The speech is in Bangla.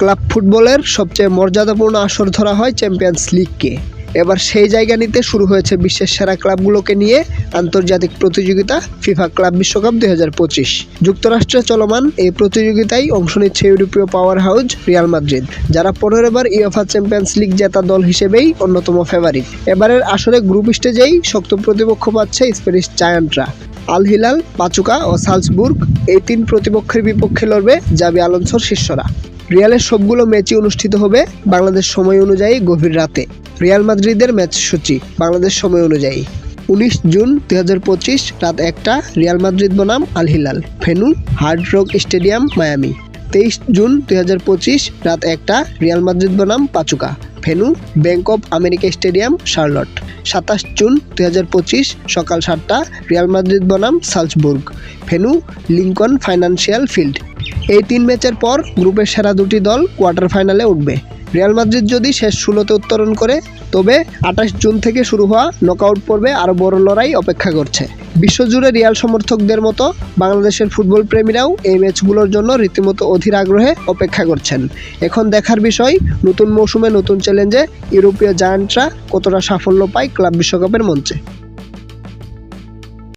ক্লাব ফুটবলের সবচেয়ে মর্যাদাপূর্ণ আসর ধরা হয় চ্যাম্পিয়ন্স লিগকে। এবার সেই জায়গা নিতে শুরু হয়েছে বিশ্বের সেরা ক্লাবগুলোকে নিয়ে আন্তর্জাতিক প্রতিযোগিতা ফিফা ক্লাব বিশ্বকাপ দুই যুক্তরাষ্ট্রে চলমান এই প্রতিযোগিতায় অংশ নিচ্ছে ইউরোপীয় পাওয়ার হাউস রিয়াল মাদ্রিদ, যারা পনেরো বার ইউএফা চ্যাম্পিয়ন্স লিগ জেতা দল হিসেবেই অন্যতম ফেভারিট। এবারের আসরে গ্রুপ স্টেজেই শক্ত প্রতিপক্ষ পাচ্ছে স্প্যানিশ জায়ান্টরা। আল হিলাল, পাচুকা ও সালসবুর্গ এই তিন প্রতিপক্ষের বিপক্ষে লড়বে জাবি আলোনসোর শিষ্যরা। রিয়ালের সবগুলো ম্যাচই অনুষ্ঠিত হবে বাংলাদেশ সময় অনুযায়ী গভীর রাতে। রিয়াল মাদ্রিদের ম্যাচ সূচি, বাংলাদেশ সময় অনুযায়ী। উনিশ জুন দু হাজার পঁচিশ রাত একটা, রিয়াল মাদ্রিদ বনাম Al Hilal venue Hard Rock Stadium, Miami. তেইশ জুন দু হাজার পঁচিশ রাত একটা, রিয়াল মাদ্রিদ বনাম Pachuca venue Bank of America Stadium, Charlotte. সাতাশ জুন দু হাজার পঁচিশ সকাল সাতটা, রিয়াল মাদ্রিদ বনাম Salzburg venue Lincoln Financial Field. এই তিন ম্যাচের পর গ্রুপের সেরা দুটি দল কোয়ার্টার ফাইনালে উঠবে। রিয়াল মাদ্রিদ যদি শেষ ষোলোতে উত্তরণ করে, তবে আঠাশ জুন থেকে শুরু হওয়া নকআউট পর্বে আরও বড় লড়াই অপেক্ষা করছে। বিশ্বজুড়ে রিয়াল সমর্থকদের মতো বাংলাদেশের ফুটবল প্রেমীরাও এই ম্যাচগুলোর জন্য রীতিমতো অধীর আগ্রহে অপেক্ষা করছেন। এখন দেখার বিষয়, নতুন মৌসুমে নতুন চ্যালেঞ্জে ইউরোপীয় জায়ান্টরা কতটা সাফল্য পায় ক্লাব বিশ্বকাপের মঞ্চে।